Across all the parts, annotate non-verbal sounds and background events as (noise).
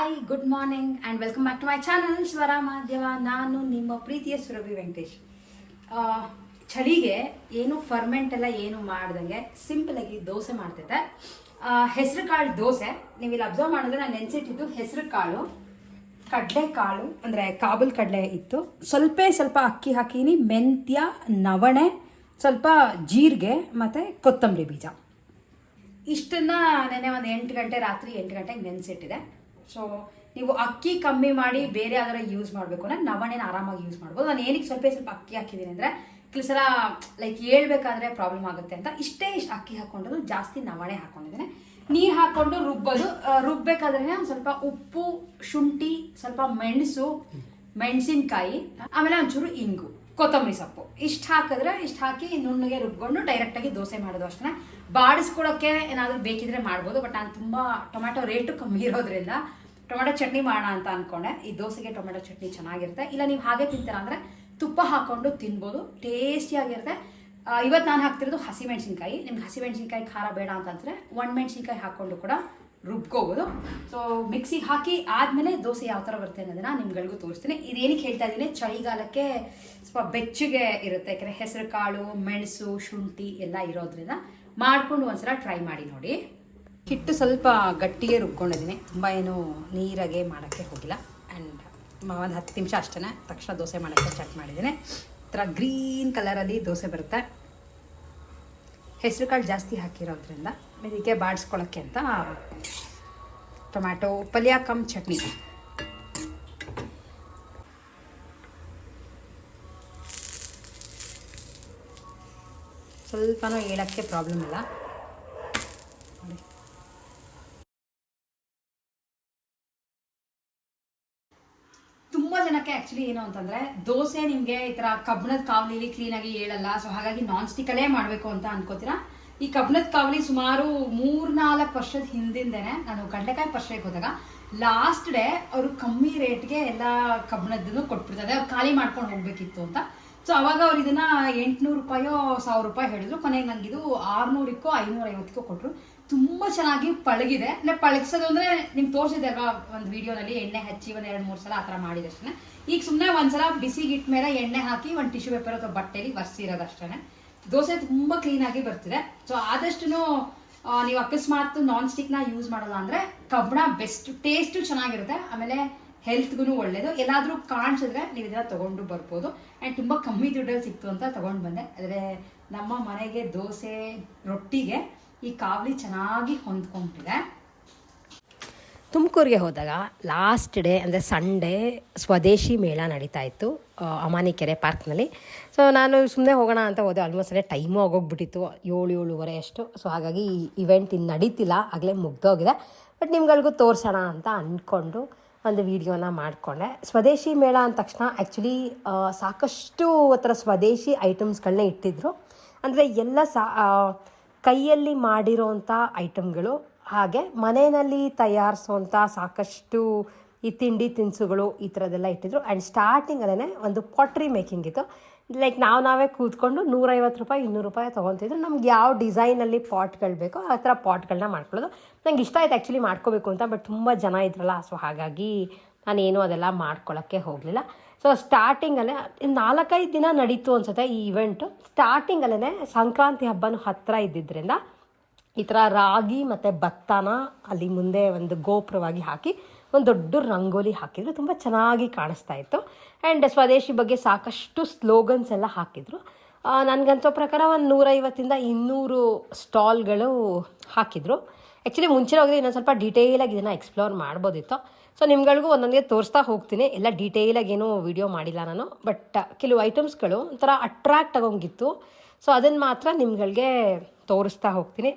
Hi good morning and welcome back to my channel Swara Madhyama ನಾನು ನಿಮ್ಮ ಪ್ರೀತಿಯ ಸುರಭಿ ವೆಂಕಟೇಶ್. ಚಳಿಗೆ ಏನು ಫರ್ಮೆಂಟ್ ಎಲ್ಲ ಏನು ಮಾಡ್ದಂಗೆ ಸಿಂಪಲ್ ಆಗಿ ದೋಸೆ ಮಾಡ್ತಿದ್ದೆ. ಹೆಸರು ಕಾಳು ದೋಸೆ. ನೀವು ಇಲ್ಲಿ ಅಬ್ಸರ್ವ್ ಮಾಡಿದ್ರೆ ನಾನು ನೆನೆಸಿಟ್ಟಿದ್ದು ಹೆಸರು ಕಾಳು, ಕಡಲೆ ಕಾಳು, ಅಂದರೆ ಕಾಬುಲ್ ಕಡಲೆ ಇತ್ತು. ಸ್ವಲ್ಪ ಸ್ವಲ್ಪ ಅಕ್ಕಿ ಹಾಕೀನಿ, ಮೆಂತ್ಯ, ನವಣೆ, ಸ್ವಲ್ಪ ಜೀರಿಗೆ ಮತ್ತು ಕೊತ್ತಂಬರಿ ಬೀಜ. ಇಷ್ಟನ್ನ ನೆನೆ ಒಂದು ಎಂಟು ಗಂಟೆ, ರಾತ್ರಿ ಎಂಟು ಗಂಟೆಗೆ ನೆನೆಸಿಟ್ಟಿದೆ. ಸೊ ನೀವು ಅಕ್ಕಿ ಕಮ್ಮಿ ಮಾಡಿ ಬೇರೆ ಯಾವ್ದಾರ ಯೂಸ್ ಮಾಡಬೇಕು ಅಂದ್ರೆ ನವಣೆನ ಆರಾಮಾಗಿ ಯೂಸ್ ಮಾಡ್ಬೋದು. ನಾನು ಏನಕ್ಕೆ ಸ್ವಲ್ಪ ಸ್ವಲ್ಪ ಅಕ್ಕಿ ಹಾಕಿದ್ದೀನಿ ಅಂದರೆ ಕೆಲವು ಲೈಕ್ ಹೇಳ್ಬೇಕಾದ್ರೆ ಪ್ರಾಬ್ಲಮ್ ಆಗುತ್ತೆ ಅಂತ ಇಷ್ಟೇ ಇಷ್ಟು ಅಕ್ಕಿ ಹಾಕೊಂಡಿದ್ದು ಜಾಸ್ತಿ ನವಣೆ ಹಾಕ್ಕೊಂಡಿದ್ದೀನಿ ನೀರು ಹಾಕೊಂಡು ರುಬ್ಬೋದು. ರುಬ್ಬೇಕಾದ್ರೆ ಒಂದು ಸ್ವಲ್ಪ ಉಪ್ಪು, ಶುಂಠಿ, ಸ್ವಲ್ಪ ಮೆಣಸು, ಮೆಣಸಿನ್ಕಾಯಿ, ಆಮೇಲೆ ಒಂಚೂರು ಇಂಗು, ಕೊತ್ತಂಬರಿ ಸೊಪ್ಪು. ಇಷ್ಟು ಹಾಕಿದ್ರೆ ಇಷ್ಟು ಹಾಕಿ ನುಣ್ಣಗೆ ರುಬ್ಕೊಂಡು ಡೈರೆಕ್ಟಾಗಿ ದೋಸೆ ಮಾಡೋದು ಅಷ್ಟೇ ಬಾಡಿಸ್ಕೊಳಕ್ಕೆ ಏನಾದರೂ ಬೇಕಿದ್ರೆ ಮಾಡ್ಬೋದು ಬಟ್ ನಾನು ತುಂಬ ಟೊಮ್ಯಾಟೊ ರೇಟು ಕಮ್ಮಿ ಇರೋದ್ರಿಂದ ಟೊಮೆಟೊ ಚಟ್ನಿ ಮಾಡೋಣ ಅಂತ ಅನ್ಕೊಂಡೆ. ಈ ದೋಸೆಗೆ ಟೊಮೆಟೊ ಚಟ್ನಿ ಚೆನ್ನಾಗಿರುತ್ತೆ. ಇಲ್ಲ, ನೀವು ಹಾಗೆ ತಿಂತೀರ ಅಂದರೆ ತುಪ್ಪ ಹಾಕೊಂಡು ತಿನ್ಬೋದು. ಟೇಸ್ಟಿಯಾಗಿರುತ್ತೆ ಇವತ್ತು ನಾನು ಹಾಕ್ತಿರೋದು ಹಸಿಮೆಣಸಿನ್ಕಾಯಿ. ನಿಮ್ಗೆ ಹಸಿಮೆಣಸಿನ್ಕಾಯಿ ಖಾರ ಬೇಡ ಅಂತಂದರೆ ಒಣ ಮೆಣಸಿನ್ಕಾಯಿ ಹಾಕ್ಕೊಂಡು ಕೂಡ ರುಬ್ಕೋಬೋದು. ಸೊ ಮಿಕ್ಸಿಗೆ ಹಾಕಿ ಆದಮೇಲೆ ದೋಸೆ ಯಾವ ಥರ ಬರುತ್ತೆ ಅನ್ನೋದನ್ನ ನಿಮ್ಗಳಿಗೂ ತೋರಿಸ್ತೀನಿ. ಇದೇನಕ್ಕೆ ಹೇಳ್ತಾ ಇದ್ದೀನಿ, ಚಳಿಗಾಲಕ್ಕೆ ಸ್ವಲ್ಪ ಬೆಚ್ಚಗೆ ಇರುತ್ತೆ. ಯಾಕಂದರೆ ಹೆಸರು ಕಾಳು ಮೆಣಸು, ಶುಂಠಿ ಎಲ್ಲ ಇರೋದ್ರಿಂದ ಮಾಡ್ಕೊಂಡು ಒಂದ್ಸಲ ಟ್ರೈ ಮಾಡಿ ನೋಡಿ. ಹಿಟ್ಟು ಸ್ವಲ್ಪ ಗಟ್ಟಿಗೆ ರುಬ್ಕೊಂಡಿದ್ದೀನಿ. ತುಂಬ ಏನು ನೀರಾಗೆ ಮಾಡೋಕ್ಕೆ ಹೋಗಿಲ್ಲ. ಆ್ಯಂಡ್ ಒಂದು ಹತ್ತು ನಿಮಿಷ ಅಷ್ಟೇ ತಕ್ಷಣ ದೋಸೆ ಮಾಡೋಕ್ಕೆ ಸ್ಟಾರ್ಟ್ ಮಾಡಿದ್ದೀನಿ. ಒಂಥರ ಥರ ಗ್ರೀನ್ ಕಲರಲ್ಲಿ ದೋಸೆ ಬರುತ್ತೆ. ಹೆಸರು ಕಾಳು ಜಾಸ್ತಿ ಹಾಕಿರೋದ್ರಿಂದ ಇದಕ್ಕೆ ಬಾಡಿಸ್ಕೊಳ್ಳೋಕ್ಕೆ ಅಂತ ಟೊಮ್ಯಾಟೊ ಪಲ್ಯ ಕಮ್ ಚಟ್ನಿ. ಸ್ವಲ್ಪನೂ ಹೇಳೋಕ್ಕೆ ಪ್ರಾಬ್ಲಮ್ ಇಲ್ಲ. ಏನು ಅಂತಂದ್ರೆ, ದೋಸೆ ನಿಮ್ಗೆ ಈ ತರ ಕಬ್ಬಣದ ಕಾವಲಿಲಿ ಕ್ಲೀನ್ ಆಗಿ ಹೇಳಲ್ಲ ಸೊ ಹಾಗಾಗಿ ನಾನ್ ಸ್ಟಿಕ್ ಅಲ್ಲೇ ಮಾಡ್ಬೇಕು ಅಂತ ಅನ್ಕೋತೀರಾ? ಈ ಕಬ್ಬಣದ ಕಾವಲಿ ಸುಮಾರು ಮೂರ್ ನಾಲ್ಕು ವರ್ಷದ ಹಿಂದಿಂದೇನೆ, ನಾನು ಕಡಲೆಕಾಯಿ ಪರ್ಷೆಗೆ ಹೋದಾಗ ಲಾಸ್ಟ್ ಡೇ ಅವರು ಕಮ್ಮಿ ರೇಟ್ಗೆ ಎಲ್ಲ ಕಬ್ಬಣದನ್ನು ಕೊಟ್ಬಿಡ್ತಾರೆ. ಅವ್ರು ಖಾಲಿ ಮಾಡ್ಕೊಂಡು ಹೋಗ್ಬೇಕಿತ್ತು ಅಂತ. ಸೊ ಅವಾಗ ಅವ್ರು ಇದನ್ನ ಎಂಟ್ನೂರು ರೂಪಾಯೋ ಸಾವಿರ ರೂಪಾಯಿ ಹೇಳಿದ್ರು. ಕೊನೆಗೆ ನಂಗಿದು ಆರ್ನೂರಕ್ಕೋ ಐನೂರ ಐವತ್ತಕ್ಕೋ ಕೊಟ್ಟರು ತುಂಬಾ ಚೆನ್ನಾಗಿ ಪಳಗಿದೆ. ಅಂದ್ರೆ ಪಳಗಿಸೋದು ಅಂದ್ರೆ ನಿಮ್ಗೆ ತೋರಿಸಿದೆ ಅಲ್ವಾ, ಒಂದು ವಿಡಿಯೋನಲ್ಲಿ ಎಣ್ಣೆ ಹಚ್ಚಿ ಒಂದ್ ಎರಡು ಮೂರು ಸಲ ಆ ಥರ ಮಾಡಿದಷ್ಟೇ ಈಗ ಸುಮ್ಮನೆ ಒಂದ್ಸಲ ಬಿಸಿಗಿಟ್ಟ ಮೇಲೆ ಎಣ್ಣೆ ಹಾಕಿ ಒಂದು ಟಿಶ್ಯೂ ಪೇಪರ್ ಅಥವಾ ಬಟ್ಟೆಲಿ ಒರೆಸಿರೋದಷ್ಟೇ ದೋಸೆ ತುಂಬಾ ಕ್ಲೀನ್ ಆಗಿ ಬರ್ತಿದೆ. ಸೊ ಆದಷ್ಟು ನೀವು ಅಕಸ್ಮಾತ್ ನಾನ್ ಸ್ಟಿಕ್ನ ಯೂಸ್ ಮಾಡಲ್ಲ ಅಂದ್ರೆ ಕಬ್ಬಣ ಬೆಸ್ಟ್ ಟೇಸ್ಟು ಚೆನ್ನಾಗಿರುತ್ತೆ. ಆಮೇಲೆ ಹೆಲ್ತ್ಗೂ ಒಳ್ಳೇದು. ಎಲ್ಲಾದರೂ ಕಾಣಿಸಿದ್ರೆ ನೀವು ಇದನ್ನ ತಗೊಂಡು ಬರ್ಬೋದು. ಆ್ಯಂಡ್ ತುಂಬ ಕಮ್ಮಿ ದುಡ್ಡಲ್ಲಿ ಸಿಕ್ತು ಅಂತ ತಗೊಂಡು ಬಂದೆ. ಆದರೆ ನಮ್ಮ ಮನೆಗೆ ದೋಸೆ ರೊಟ್ಟಿಗೆ ಈ ಕಾವಲಿ ಚೆನ್ನಾಗಿ ಹೊಂದ್ಕೊಂಡಿದೆ ತುಮಕೂರಿಗೆ ಹೋದಾಗ ಲಾಸ್ಟ್ ಡೇ ಅಂದರೆ ಸಂಡೇ ಸ್ವದೇಶಿ ಮೇಳ ನಡೀತಾ ಇತ್ತು ಅಮಾನಿ ಅಮಾನಿಕೆರೆ ಪಾರ್ಕ್ನಲ್ಲಿ. ಸೊ ನಾನು ಸುಮ್ಮನೆ ಹೋಗೋಣ ಅಂತ ಹೋದೆ ಆಲ್ಮೋಸ್ಟ್ ಅಲ್ಲೇ ಟೈಮು ಆಗೋಗ್ಬಿಟ್ಟಿತ್ತು, ಏಳು, ಏಳುವರೆ ಅಷ್ಟು. ಸೊ ಹಾಗಾಗಿ ಈ ಇವೆಂಟ್ ಇನ್ನು ನಡೀತಿಲ್ಲ, ಆಗಲೇ ಮುಗ್ದೋಗಿದೆ. ಬಟ್ ನಿಮ್ಗಳಿಗೂ ತೋರಿಸೋಣ ಅಂತ ಅಂದ್ಕೊಂಡು ಒಂದು ವೀಡಿಯೋನ ಮಾಡಿಕೊಂಡೆ. ಸ್ವದೇಶಿ ಮೇಳ ಅಂದ ತಕ್ಷಣ ಆ್ಯಕ್ಚುಲಿ ಸಾಕಷ್ಟು ಥರ ಸ್ವದೇಶಿ ಐಟಮ್ಸ್ಗಳನ್ನೇ ಇಟ್ಟಿದ್ರು. ಅಂದರೆ ಎಲ್ಲ ಸಾ ಕೈಯಲ್ಲಿ ಮಾಡಿರೋಂಥ ಐಟಮ್ಗಳು, ಹಾಗೆ ಮನೆಯಲ್ಲಿ ತಯಾರಿಸುವಂಥ ಸಾಕಷ್ಟು ಈ ತಿಂಡಿ ತಿನಿಸುಗಳು ಈ ಥರದ್ದೆಲ್ಲ ಇಟ್ಟಿದ್ರು. ಆ್ಯಂಡ್ ಸ್ಟಾರ್ಟಿಂಗಲ್ಲೇ ಒಂದು ಪಾಟ್ರಿ ಮೇಕಿಂಗ್ ಇತ್ತು. ಲೈಕ್ ನಾವು ನಾವೇ ಕೂತ್ಕೊಂಡು ನೂರೈವತ್ತು ರೂಪಾಯಿ, ಇನ್ನೂರು ರೂಪಾಯಿ ತೊಗೊತಿದ್ರು ನಮ್ಗೆ ಯಾವ ಡಿಸೈನಲ್ಲಿ ಪಾಟ್ಗಳು ಬೇಕೋ ಆ ಥರ ಪಾಟ್ಗಳನ್ನ ಮಾಡ್ಕೊಳ್ಳೋದು. ನಂಗೆ ಇಷ್ಟ ಆಯ್ತು ಆ್ಯಕ್ಚುಲಿ ಮಾಡ್ಕೋಬೇಕು ಅಂತ ಬಟ್ ತುಂಬ ಜನ ಇದ್ರಲ್ಲ ಸೊ ಹಾಗಾಗಿ ನಾನೇನು ಅದೆಲ್ಲ ಮಾಡ್ಕೊಳ್ಳೋಕ್ಕೆ ಹೋಗಲಿಲ್ಲ. ಸೊ ಸ್ಟಾರ್ಟಿಂಗಲ್ಲೇ ನಾಲ್ಕೈದು ದಿನ ನಡೀತು ಅನ್ಸುತ್ತೆ ಈ ಇವೆಂಟು ಸ್ಟಾರ್ಟಿಂಗಲ್ಲೇ ಸಂಕ್ರಾಂತಿ ಹಬ್ಬನೂ ಹತ್ತಿರ ಇದ್ದಿದ್ದರಿಂದ ಈ ಥರ ರಾಗಿ ಮತ್ತು ಭತ್ತನ ಅಲ್ಲಿ ಮುಂದೆ ಒಂದು ಗೋಪುರವಾಗಿ ಹಾಕಿ, ಒಂದು ದೊಡ್ಡ ರಂಗೋಲಿ ಹಾಕಿದ್ರು. ತುಂಬ ಚೆನ್ನಾಗಿ ಕಾಣಿಸ್ತಾ ಇತ್ತು. ಆ್ಯಂಡ್ ಸ್ವದೇಶಿ ಬಗ್ಗೆ ಸಾಕಷ್ಟು ಸ್ಲೋಗನ್ಸ್ ಎಲ್ಲ ಹಾಕಿದ್ರು. ನನಗನ್ಸೋ ಪ್ರಕಾರ ಒಂದು ನೂರೈವತ್ತಿಂದ ಇನ್ನೂರು ಸ್ಟಾಲ್ಗಳು ಹಾಕಿದ್ರು. ಆ್ಯಕ್ಚುಲಿ ಮುಂಚೆ ಹೋಗಿದ್ರೆ ಇನ್ನೊಂದು ಸ್ವಲ್ಪ ಡೀಟೇಲಾಗಿ ಇದನ್ನು ಎಕ್ಸ್ಪ್ಲೋರ್ ಮಾಡ್ಬೋದಿತ್ತು. ಸೊ ನಿಮ್ಗಳಿಗೂ ಒಂದೊಂದೇ ತೋರಿಸ್ತಾ ಹೋಗ್ತೀನಿ. ಎಲ್ಲ ಡೀಟೇಲಾಗಿ ಏನೂ ವಿಡಿಯೋ ಮಾಡಿಲ್ಲ ನಾನು. ಬಟ್ ಕೆಲವು ಐಟಮ್ಸ್ಗಳು ಒಂಥರ ಅಟ್ರಾಕ್ಟ್ ಆಗೋಂಗಿತ್ತು. ಸೊ ಅದನ್ನು ಮಾತ್ರ ನಿಮ್ಗಳಿಗೆ ತೋರಿಸ್ತಾ ಹೋಗ್ತೀನಿ.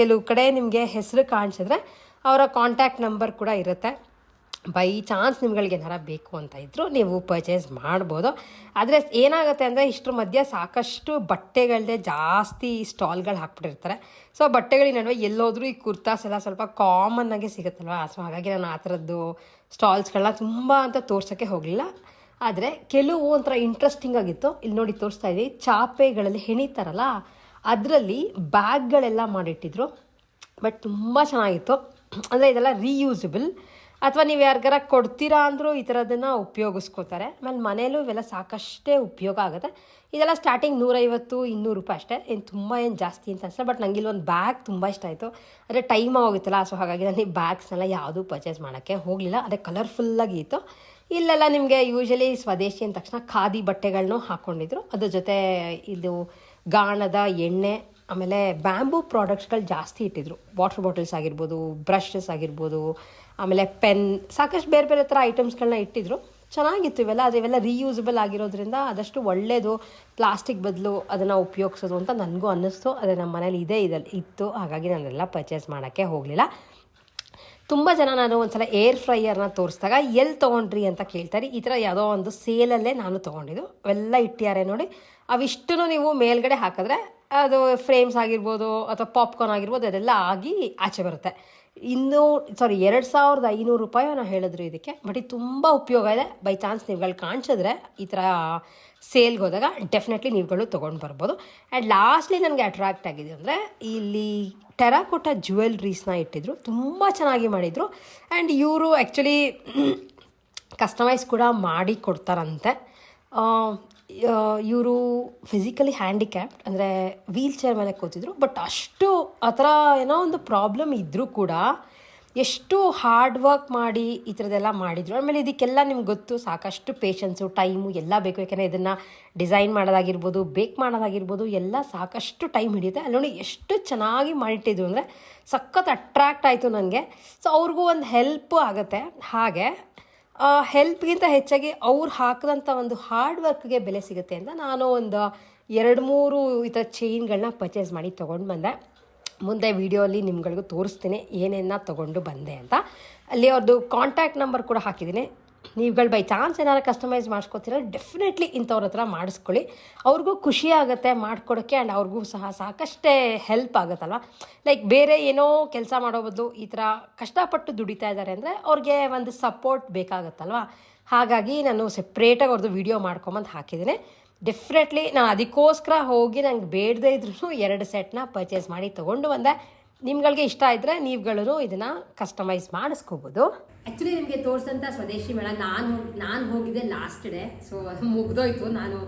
ಕೆಲವು ಕಡೆ ನಿಮಗೆ ಹೆಸರು ಕಾಣಿಸಿದ್ರೆ ಅವರ ಕಾಂಟ್ಯಾಕ್ಟ್ ನಂಬರ್ ಕೂಡ ಇರುತ್ತೆ. ಬೈ ಚಾನ್ಸ್ ನಿಮ್ಗಳಿಗೆ ಏನಾರ ಬೇಕು ಅಂತ ಇದ್ದರೂ ನೀವು ಪರ್ಚೇಸ್ ಮಾಡ್ಬೋದು. ಆದರೆ ಏನಾಗುತ್ತೆ ಅಂದರೆ ಇಷ್ಟ್ರ ಮಧ್ಯೆ ಸಾಕಷ್ಟು ಬಟ್ಟೆಗಳದೇ ಜಾಸ್ತಿ ಸ್ಟಾಲ್ಗಳು ಹಾಕ್ಬಿಟ್ಟಿರ್ತಾರೆ. ಸೊ ಬಟ್ಟೆಗಳ ನಡುವೆ ಎಲ್ಲೋದ್ರೂ ಈ ಕುರ್ತಾಸ್ ಎಲ್ಲ ಸ್ವಲ್ಪ ಕಾಮನ್ ಆಗಿ ಸಿಗುತ್ತಲ್ವ? ಸೊ ಹಾಗಾಗಿ ನಾನು ಆ ಥರದ್ದು ಸ್ಟಾಲ್ಸ್ಗಳನ್ನ ತುಂಬ ಅಂತ ತೋರ್ಸೋಕ್ಕೆ ಹೋಗಲಿಲ್ಲ. ಆದರೆ ಕೆಲವು ಒಂಥರ ಇಂಟ್ರೆಸ್ಟಿಂಗ್ ಆಗಿತ್ತು. ಇಲ್ಲಿ ನೋಡಿ ತೋರಿಸ್ತಾ ಇದ್ದೀವಿ ಚಾಪೆಗಳಲ್ಲಿ ಹೆಣಿತಾರಲ್ಲ, ಅದರಲ್ಲಿ ಬ್ಯಾಗ್ಗಳೆಲ್ಲ ಮಾಡಿಟ್ಟಿದ್ರು. ಬಟ್ ತುಂಬ ಚೆನ್ನಾಗಿತ್ತು. ಅಂದರೆ ಇದೆಲ್ಲ ರೀಯೂಸಬಲ್ ಅಥವಾ ನೀವು ಯಾರಿಗಾರ ಕೊಡ್ತೀರಾ ಅಂದರೂ ಈ ಥರದನ್ನು ಉಪಯೋಗಿಸ್ಕೋತಾರೆ ಆಮೇಲೆ ಮನೇಲೂ ಇವೆಲ್ಲ ಸಾಕಷ್ಟೇ ಉಪಯೋಗ ಆಗುತ್ತೆ. ಇದೆಲ್ಲ ಸ್ಟಾರ್ಟಿಂಗ್ ನೂರೈವತ್ತು, ಇನ್ನೂರು ರೂಪಾಯಿ ಅಷ್ಟೇ. ಏನು ತುಂಬ ಏನು ಜಾಸ್ತಿ ಅಂತ ಅನ್ಸಲ್ಲ ಬಟ್ ನನಗೆ ಇಲ್ಲೊಂದು ಬ್ಯಾಗ್ ತುಂಬ ಇಷ್ಟ ಆಯಿತು. ಅಂದರೆ ಟೈಮ್ ಆಗೋಗಿತ್ತಲ್ಲ ಸೊ ಹಾಗಾಗಿ ನಾನು ಈ ಬ್ಯಾಗ್ಸ್ನೆಲ್ಲ ಯಾವುದೂ ಪರ್ಚೇಸ್ ಮಾಡೋಕ್ಕೆ ಹೋಗಲಿಲ್ಲ. ಅದೇ ಕಲರ್ಫುಲ್ಲಾಗಿ ಇತ್ತು. ಇಲ್ಲೆಲ್ಲ ನಿಮಗೆ ಯೂಶಲಿ ಸ್ವದೇಶಿ ಅಂದ ತಕ್ಷಣ ಖಾದಿ ಬಟ್ಟೆಗಳನ್ನೂ ಹಾಕ್ಕೊಂಡಿದ್ರು ಅದ್ರ ಜೊತೆ ಇದು ಗಾಣದ ಎಣ್ಣೆ, ಆಮೇಲೆ ಬ್ಯಾಂಬೂ ಪ್ರಾಡಕ್ಟ್ಸ್ಗಳು ಜಾಸ್ತಿ ಇಟ್ಟಿದ್ರು. ವಾಟರ್ ಬಾಟಲ್ಸ್ ಆಗಿರ್ಬೋದು ಬ್ರಷಸ್ ಆಗಿರ್ಬೋದು ಆಮೇಲೆ ಪೆನ್, ಸಾಕಷ್ಟು ಬೇರೆ ಬೇರೆ ಥರ ಐಟಮ್ಸ್ಗಳನ್ನ ಇಟ್ಟಿದ್ರು. ಚೆನ್ನಾಗಿತ್ತು ಇವೆಲ್ಲ ಅದು ಇವೆಲ್ಲ ರೀಯೂಸಬಲ್ ಆಗಿರೋದ್ರಿಂದ ಆದಷ್ಟು ಒಳ್ಳೆಯದು ಪ್ಲಾಸ್ಟಿಕ್ ಬದಲು ಅದನ್ನು ಉಪಯೋಗಿಸೋದು ಅಂತ ನನಗೂ ಅನ್ನಿಸ್ತು. ಅದೇ ನಮ್ಮ ಮನೇಲಿ ಇದೆ ಇದಲ್ಲಿ ಇತ್ತು. ಹಾಗಾಗಿ ನಾನೆಲ್ಲ ಪರ್ಚೇಸ್ ಮಾಡೋಕ್ಕೆ ಹೋಗಲಿಲ್ಲ. ತುಂಬ ಜನ ನಾನು ಒಂದ್ಸಲ ಏರ್ ಫ್ರೈಯರ್ನ ತೋರಿಸಿದಾಗ ಎಲ್ಲಿ ತೊಗೊಂಡ್ರಿ? ಅಂತ ಕೇಳ್ತಾರೆ ಈ ಥರ ಯಾವುದೋ ಒಂದು ಸೇಲಲ್ಲೇ ನಾನು ತೊಗೊಂಡಿದ್ದು. ಅವೆಲ್ಲ ಇಟ್ಟಿದ್ದಾರೆ ನೋಡಿ. ಅವಿಷ್ಟೂ ನೀವು ಮೇಲ್ಗಡೆ ಹಾಕಿದ್ರೆ ಅದು ಫ್ರೇಮ್ಸ್ ಆಗಿರ್ಬೋದು ಅಥವಾ ಪಾಪ್ಕಾರ್ನ್ ಆಗಿರ್ಬೋದು, ಅದೆಲ್ಲ ಆಗಿ ಆಚೆ ಬರುತ್ತೆ. ಇನ್ನೂ ಸಾರಿ ಎರಡು ಸಾವಿರದ ಐನೂರು ರೂಪಾಯಿ ನಾನು ಹೇಳಿದ್ರು ಇದಕ್ಕೆ. ಬಟ್ ಇದು ತುಂಬ ಉಪಯೋಗ ಇದೆ. ಬೈ ಚಾನ್ಸ್ ನೀವುಗಳು ಕಾಣಿಸಿದ್ರೆ ಈ ಥರ ಸೇಲ್ಗೆ ಹೋದಾಗ ಡೆಫಿನೆಟ್ಲಿ ನೀವುಗಳು ತೊಗೊಂಡು ಬರ್ಬೋದು. ಆ್ಯಂಡ್ ಲಾಸ್ಟ್ಲಿ ನನಗೆ ಅಟ್ರಾಕ್ಟ್ ಆಗಿದೆ ಅಂದರೆ ಇಲ್ಲಿ ಟೆರಾಕೋಟ ಜ್ಯುವೆಲ್ರೀಸ್ನ ಇಟ್ಟಿದ್ರು. ತುಂಬ ಚೆನ್ನಾಗಿ ಮಾಡಿದರು. ಆ್ಯಂಡ್ ಇವರು ಆ್ಯಕ್ಚುಲಿ ಕಸ್ಟಮೈಸ್ ಕೂಡ ಮಾಡಿ ಕೊಡ್ತಾರಂತೆ. ಇವರು ಫಿಸಿಕಲಿ ಹ್ಯಾಂಡಿಕ್ಯಾಪ್ಟ್ ಅಂದರೆ ವೀಲ್ ಚೇರ್ ಮೇಲೆ ಕೂತಿದ್ರು ಬಟ್ ಅಷ್ಟು ಆ ಥರ ಏನೋ ಒಂದು ಪ್ರಾಬ್ಲಮ್ ಇದ್ದರೂ ಕೂಡ ಎಷ್ಟು ಹಾರ್ಡ್ ವರ್ಕ್ ಮಾಡಿ ಈ ಥರದ್ದೆಲ್ಲ ಮಾಡಿದರು. ಆಮೇಲೆ ಇದಕ್ಕೆಲ್ಲ ನಿಮ್ಗೆ ಗೊತ್ತು, ಸಾಕಷ್ಟು ಪೇಷನ್ಸು ಟೈಮು ಎಲ್ಲ ಬೇಕು. ಯಾಕೆಂದರೆ ಇದನ್ನು ಡಿಸೈನ್ ಮಾಡೋದಾಗಿರ್ಬೋದು ಬೇಕ್ ಮಾಡೋದಾಗಿರ್ಬೋದು, ಎಲ್ಲ ಸಾಕಷ್ಟು ಟೈಮ್ ಹಿಡಿಯುತ್ತೆ. ಅಲ್ಲಿ ನೋಡಿ ಎಷ್ಟು ಚೆನ್ನಾಗಿ ಮಾಡಿಟ್ಟಿದ್ರು ಅಂದರೆ ಸಖತ್ ಅಟ್ರಾಕ್ಟ್ ಆಯಿತು ನನಗೆ. ಸೊ ಅವ್ರಿಗೂ ಒಂದು ಹೆಲ್ಪ್ ಆಗುತ್ತೆ. ಹಾಗೆ ಹೆಲ್ಪ್ಗಿಂತ ಹೆಚ್ಚಾಗಿ ಅವ್ರು ಹಾಕಿದಂಥ ಒಂದು ಹಾರ್ಡ್ ವರ್ಕ್ಗೆ ಬೆಲೆ ಸಿಗುತ್ತೆ ಅಂತ ನಾನು ಒಂದು ಎರಡು ಮೂರು ಈ ಥರ ಚೈನ್ಗಳನ್ನ ಪರ್ಚೇಸ್ ಮಾಡಿ ತೊಗೊಂಡು ಬಂದೆ. ಮುಂದೆ ವಿಡಿಯೋಲಿ ನಿಮ್ಗಳಿಗೂ ತೋರಿಸ್ತೀನಿ ಏನೇನ ತೊಗೊಂಡು ಬಂದೆ ಅಂತ. ಅಲ್ಲಿ ಅವ್ರದ್ದು ಕಾಂಟ್ಯಾಕ್ಟ್ ನಂಬರ್ ಕೂಡ ಹಾಕಿದ್ದೀನಿ. ನೀವುಗಳು ಬೈ ಚಾನ್ಸ್ ಏನಾರು ಕಸ್ಟಮೈಸ್ ಮಾಡಿಸ್ಕೊತೀರ ಡೆಫಿನೆಟ್ಲಿ ಇಂಥವ್ರ ಹತ್ರ ಮಾಡಿಸ್ಕೊಳ್ಳಿ. ಅವ್ರಿಗೂ ಖುಷಿ ಆಗುತ್ತೆ ಮಾಡಿಕೊಡೋಕ್ಕೆ ಆ್ಯಂಡ್ ಅವ್ರಿಗೂ ಸಹ ಸಾಕಷ್ಟೇ ಹೆಲ್ಪ್ ಆಗುತ್ತಲ್ಲ ಲೈಕ್ ಬೇರೆ ಏನೋ ಕೆಲಸ ಮಾಡೋ ಬದಲು ಈ ಥರ ಕಷ್ಟಪಟ್ಟು ದುಡಿತಾ ಇದ್ದಾರೆ ಅಂದರೆ ಅವ್ರಿಗೆ ಒಂದು ಸಪೋರ್ಟ್ ಬೇಕಾಗತ್ತಲ್ವ? ಹಾಗಾಗಿ ನಾನು ಸೆಪ್ರೇಟಾಗಿ ಅವ್ರದ್ದು ವಿಡಿಯೋ ಮಾಡ್ಕೊಂಬಂದು ಹಾಕಿದ್ದೀನಿ. ಡೆಫಿನೆಟ್ಲಿ ನಾನು ಅದಕ್ಕೋಸ್ಕರ ಹೋಗಿ ನಂಗೆ ಬೇಡದೇ ಇದ್ರೂ ಎರಡು ಸೆಟ್ನ ಪರ್ಚೇಸ್ ಮಾಡಿ ತೊಗೊಂಡು ಬಂದೆ. ನಿಮ್ಗಳಿಗೆ ಇಷ್ಟ ಇದ್ದರೆ ನೀವುಗಳು ಇದನ್ನು ಕಸ್ಟಮೈಸ್ ಮಾಡಿಸ್ಕೋಬೋದು. ಆ್ಯಕ್ಚುಲಿ ನಿಮಗೆ ತೋರಿಸಂತ ಸ್ವದೇಶಿ ಮೇಳ, ನಾನು ನಾನು ಹೋಗಿದ್ದೆ ಲಾಸ್ಟ್ ಡೇ ಸೊ ಮುಗ್ದೋಯ್ತು. ನಾನು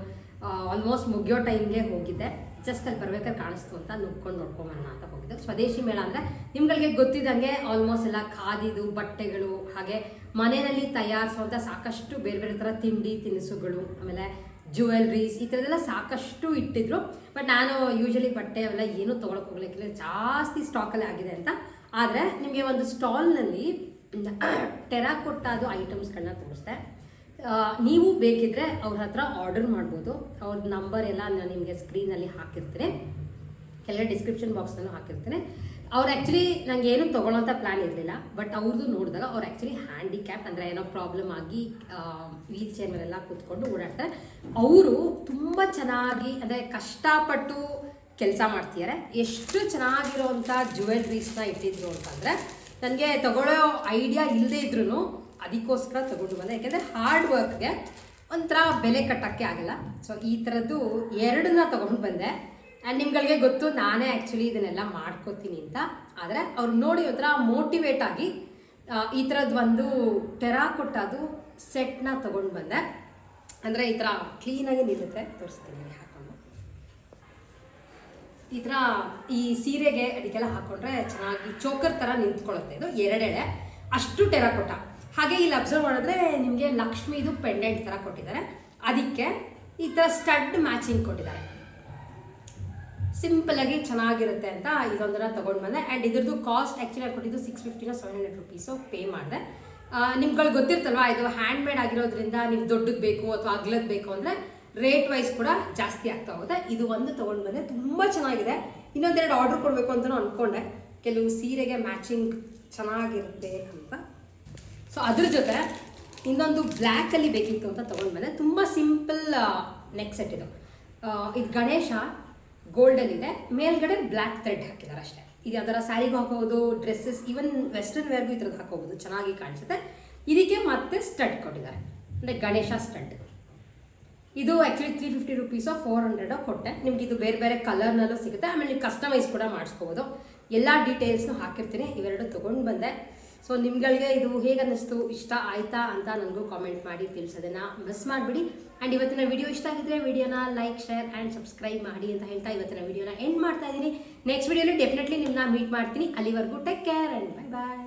ಆಲ್ಮೋಸ್ಟ್ ಮುಗಿಯೋ ಟೈಮ್ಗೆ ಹೋಗಿದ್ದೆ. ಜಸ್ಟ್ ಅಲ್ಲಿ ಬರ್ಬೇಕಾದ್ರೆ ಕಾಣಿಸ್ತು ಅಂತ ನುಗ್ಕೊಂಡು ನೋಡ್ಕೊಂಬರೋಣ ಅಂತ ಹೋಗಿದ್ದೆ. ಸ್ವದೇಶಿ ಮೇಳ ಅಂದರೆ ನಿಮ್ಗಳಿಗೆ ಗೊತ್ತಿದ್ದಂಗೆ ಆಲ್ಮೋಸ್ಟ್ ಎಲ್ಲ ಖಾದಿದು, ಬಟ್ಟೆಗಳು, ಹಾಗೆ ಮನೆಯಲ್ಲಿ ತಯಾರಿಸುವಂಥ ಸಾಕಷ್ಟು ಬೇರೆ ಬೇರೆ ಥರ ತಿಂಡಿ, ತಿನಿಸುಗಳು, ಆಮೇಲೆ ಜುವೆಲ್ರೀಸ್ ಈ ಥರದ್ದೆಲ್ಲ ಸಾಕಷ್ಟು ಇಟ್ಟಿದ್ರು. ಬಟ್ ನಾನು ಯೂಶಲಿ ಬಟ್ಟೆ ಅವೆಲ್ಲ ಏನೂ ತೊಗೊಳಕ್ಕೆ ಹೋಗ್ಲಿಕ್ಕಿಲ್ಲ. ಜಾಸ್ತಿ ಸ್ಟಾಕಲ್ಲಿ ಆಗಿದೆ ಅಂತ. ಆದರೆ ನಿಮಗೆ ಒಂದು ಸ್ಟಾಲ್ನಲ್ಲಿ (coughs) ಟೆರಾಕೊಟ್ಟಾದು ಐಟಮ್ಸ್ಗಳನ್ನ ತೋರಿಸ್ದೆ. ನೀವು ಬೇಕಿದ್ರೆ ಅವ್ರ ಹತ್ರ ಆರ್ಡರ್ ಮಾಡ್ಬೋದು. ಅವ್ರ ನಂಬರ್ ಎಲ್ಲ ನಾನು ನಿಮಗೆ ಸ್ಕ್ರೀನಲ್ಲಿ ಹಾಕಿರ್ತೀನಿ. ಕೆಳಗಡೆ ಡಿಸ್ಕ್ರಿಪ್ಷನ್ ಬಾಕ್ಸ್ನಲ್ಲೂ ಹಾಕಿರ್ತೀನಿ. ಅವ್ರು ಆ್ಯಕ್ಚುಲಿ ನಂಗೆ ಏನು ತೊಗೊಳ್ಳೋಂಥ ಪ್ಲ್ಯಾನ್ ಇರಲಿಲ್ಲ ಬಟ್ ಅವ್ರದ್ದು ನೋಡಿದಾಗ ಅವ್ರು ಆ್ಯಕ್ಚುಲಿ ಹ್ಯಾಂಡಿಕ್ಯಾಪ್ ಅಂದರೆ ಏನೋ ಪ್ರಾಬ್ಲಮ್ ಆಗಿ ವೀಲ್ ಚೇರ್ ಮೇಲೆಲ್ಲ ಕೂತ್ಕೊಂಡು ಓಡಾಡ್ತಾರೆ. ಅವರು ತುಂಬ ಚೆನ್ನಾಗಿ, ಅಂದರೆ ಕಷ್ಟಪಟ್ಟು ಕೆಲಸ ಮಾಡ್ತಿದ್ದಾರೆ ಎಷ್ಟು ಚೆನ್ನಾಗಿರೋವಂಥ ಜುವೆಲ್ರೀಸ್ನ ಇಟ್ಟಿದ್ರು ಅಂತಂದರೆ, ನನಗೆ ತಗೊಳ್ಳೋ ಐಡಿಯಾ ಇಲ್ಲದೇ ಇದ್ರೂ ಅದಕ್ಕೋಸ್ಕರ ತಗೊಂಡು ಬಂದೆ. ಯಾಕೆಂದರೆ ಹಾರ್ಡ್ ವರ್ಕ್ಗೆ ಒಂಥರ ಬೆಲೆ ಕಟ್ಟೋಕ್ಕೆ ಆಗಲ್ಲ. ಸೊ ಈ ಥರದ್ದು ಎರಡನ್ನ ತಗೊಂಡು ಬಂದೆ. ಆ್ಯಂಡ್ ನಿಮ್ಗಳಿಗೆ ಗೊತ್ತು, ನಾನೇ ಆ್ಯಕ್ಚುಲಿ ಇದನ್ನೆಲ್ಲ ಮಾಡ್ಕೋತೀನಿ ಅಂತ. ಆದರೆ ಅವ್ರು ನೋಡಿ ಒಂಥರ ಮೋಟಿವೇಟ್ ಆಗಿ ಈ ಥರದ್ದು ಒಂದು ಟೆರಾಕೊಟ್ಟದು ಸೆಟ್ನ ತಗೊಂಡು ಬಂದೆ. ಅಂದರೆ ಈ ಥರ ಕ್ಲೀನಾಗಿ ನಿಲ್ಲುತ್ತೆ. ತೋರಿಸ್ತೀನಿ ಹಾಕೊಂಡು. ಈ ಥರ ಈ ಸೀರೆಗೆ ಅದಕ್ಕೆಲ್ಲ ಹಾಕೊಂಡ್ರೆ ಚೆನ್ನಾಗಿ ಚೋಕರ್ ಥರ ನಿಂತ್ಕೊಳ್ಳುತ್ತೆ. ಇದು ಎರಡೆಳೆ. ಅಷ್ಟು ಟೆರಾಕೊಟ್ಟ ಹಾಗೆ ಇಲ್ಲಿ ಅಬ್ಸರ್ವ್ ಮಾಡಿದ್ರೆ ನಿಮಗೆ ಲಕ್ಷ್ಮಿದು ಪೆಂಡೆಂಟ್ ಥರ ಕೊಟ್ಟಿದ್ದಾರೆ. ಅದಕ್ಕೆ ಈ ಥರ ಸ್ಟಡ್ ಮ್ಯಾಚಿಂಗ್ ಕೊಟ್ಟಿದ್ದಾರೆ. ಸಿಂಪಲ್ ಆಗಿ ಚೆನ್ನಾಗಿರುತ್ತೆ ಅಂತ ಇದೊಂದನ್ನ ತೊಗೊಂಡು ಬಂದೆ. ಆ್ಯಂಡ್ ಇದ್ರದ್ದು ಕಾಸ್ಟ್ ಆ್ಯಕ್ಚುಲಿ ಕೊಟ್ಟಿದ್ದು ಸಿಕ್ಸ್ ಫಿಫ್ಟಿನ ಸೆವೆನ್ ಹಂಡ್ರೆಡ್ ರುಪೀಸು ಪೇ ಮಾಡಿದೆ. ನಿಮ್ಗಳು ಗೊತ್ತಿರ್ತಲ್ವಾ, ಇದು ಹ್ಯಾಂಡ್ ಮೇಡ್ ಆಗಿರೋದ್ರಿಂದ ನೀವು ದೊಡ್ಡದು ಬೇಕು ಅಥವಾ ಅಗ್ಲದ್ ಬೇಕು ಅಂದರೆ ರೇಟ್ ವೈಸ್ ಕೂಡ ಜಾಸ್ತಿ ಆಗ್ತಾ ಹೋಗುತ್ತೆ. ಇದು ಒಂದು ತೊಗೊಂಡು ಬಂದೆ, ತುಂಬ ಚೆನ್ನಾಗಿದೆ. ಇನ್ನೊಂದೆರಡು ಆರ್ಡರ್ ಕೊಡಬೇಕು ಅಂತಲೂ ಅಂದ್ಕೊಂಡೆ ಕೆಲವು ಸೀರೆಗೆ ಮ್ಯಾಚಿಂಗ್ ಚೆನ್ನಾಗಿರುತ್ತೆ ಅಂತ. ಸೊ ಅದ್ರ ಜೊತೆ ಇನ್ನೊಂದು ಬ್ಲ್ಯಾಕಲ್ಲಿ ಬೇಕಿತ್ತು ಅಂತ ತೊಗೊಂಡು ಬಂದೆ. ತುಂಬ ಸಿಂಪಲ್ ನೆಕ್ ಸೆಟ್ ಇದು. ಇದು ಗಣೇಶ. ಗೋಲ್ಡನ್ ಇದೆ. ಮೇಲ್ಗಡೆ ಬ್ಲ್ಯಾಕ್ ಥ್ರೆಡ್ ಹಾಕಿದ್ದಾರೆ ಅಷ್ಟೇ. ಇದು ಯಾವ್ದಾರ ಸ್ಯಾರಿಗೂ ಹಾಕೋಬಹುದು ಡ್ರೆಸ್ಸಸ್ ಈವನ್ ವೆಸ್ಟರ್ನ್ ವೇರ್ಗೂ ಈ ಥರದ್ದು ಹಾಕೋಬೋದು ಚೆನ್ನಾಗಿ ಕಾಣಿಸುತ್ತೆ. ಇದಕ್ಕೆ ಮತ್ತೆ ಸ್ಟಡ್ ಕೊಟ್ಟಿದ್ದಾರೆ. ಅಂದರೆ ಗಣೇಶ ಸ್ಟಡ್ ಇದು ಆ್ಯಕ್ಚುಲಿ ತ್ರೀ ಫಿಫ್ಟಿ ರುಪೀಸೋ ಫೋರ್ ಹಂಡ್ರೆಡೋ ಕೊಟ್ಟೆ. ನಿಮ್ಗೆ ಇದು ಬೇರೆ ಬೇರೆ ಕಲರ್ನಲ್ಲೂ ಸಿಗುತ್ತೆ. ಆಮೇಲೆ ನೀವು ಕಸ್ಟಮೈಸ್ ಕೂಡ ಮಾಡಿಸ್ಕೋಬೋದು. ಎಲ್ಲ ಡೀಟೇಲ್ಸ್ನು ಹಾಕಿರ್ತೀನಿ. ಇವೆರಡು ತೊಗೊಂಡು ಬಂದೆ. ಸೊ ನಿಮ್ಗಳಿಗೆ ಇದು ಹೇಗೆ ಅನ್ನಿಸ್ತು ಇಷ್ಟ ಆಯ್ತಾ ಅಂತ ನನಗೂ ಕಾಮೆಂಟ್ ಮಾಡಿ ತಿಳಿಸೋದನ್ನ ಮಿಸ್ ಮಾಡಿಬಿಡಿ. ಆ್ಯಂಡ್ ಇವತ್ತಿನ ವಿಡಿಯೋ ಇಷ್ಟ ಆಗಿದ್ರೆ ವಿಡಿಯೋನ ಲೈಕ್ ಶೇರ್ ಆ್ಯಂಡ್ ಸಬ್ಸ್ಕ್ರೈಬ್ ಮಾಡಿ ಅಂತ ಹೇಳ್ತಾ ಇವತ್ತಿನ ವಿಡಿಯೋನ ಎಂಡ್ ಮಾಡ್ತಾ ಇದ್ದೀನಿ. ನೆಕ್ಸ್ಟ್ ವಿಡಿಯೋಲಿ ಡೆಫಿನೆಟ್ಲಿ ನಿಮ್ಮನ್ನ ಮೀಟ್ ಮಾಡ್ತೀನಿ. ಅಲ್ಲಿವರೆಗೂ take care and bye bye